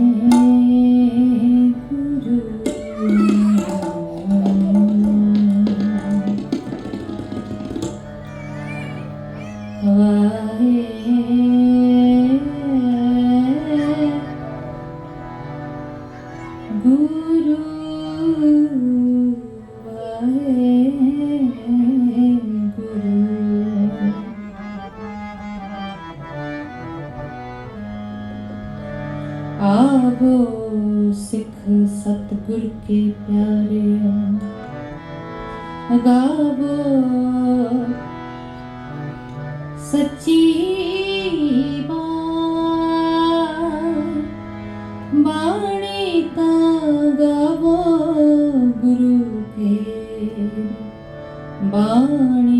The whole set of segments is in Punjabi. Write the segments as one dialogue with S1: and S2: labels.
S1: Uhum. ਪ੍ਰਭੂ ਸਿੱਖ ਸਤਗੁਰ ਕੇ ਪਿਆਰਿਆ। ਗਾਵੋ ਸੱਚੀ ਬਾਣੀ ਤਾਂ ਗਾਵੋ ਗੁਰੂ ਕੇ। ਬਾਣੀ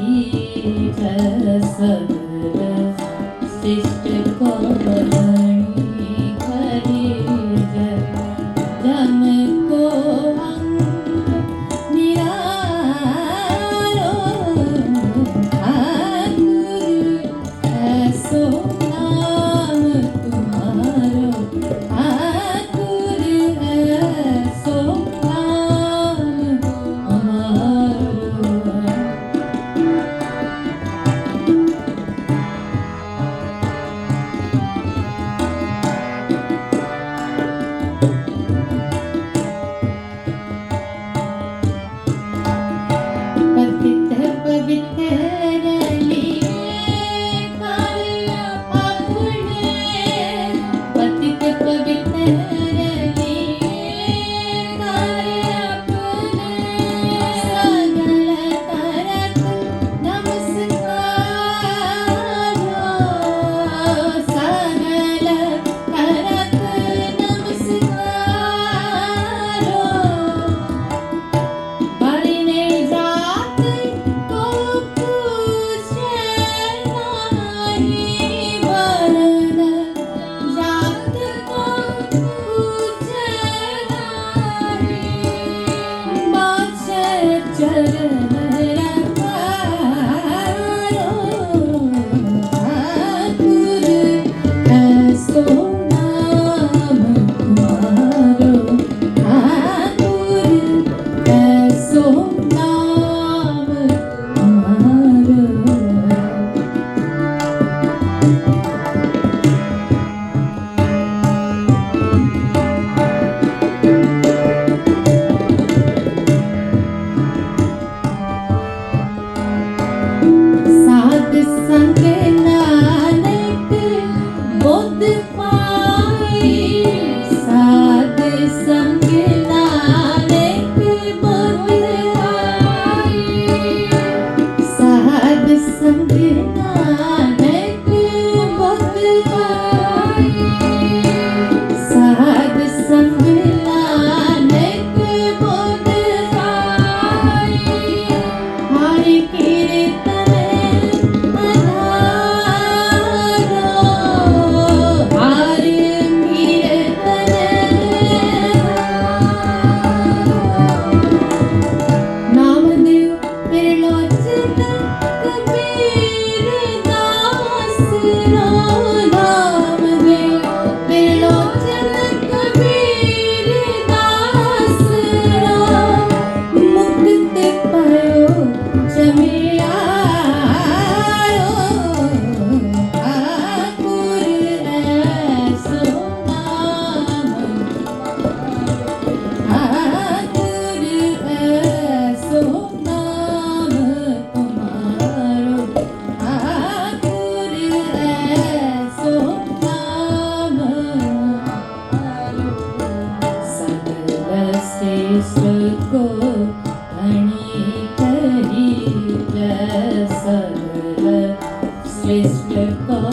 S1: Gitmez sanırım Gönül 分别那 जय सकल श्रेष्ठ को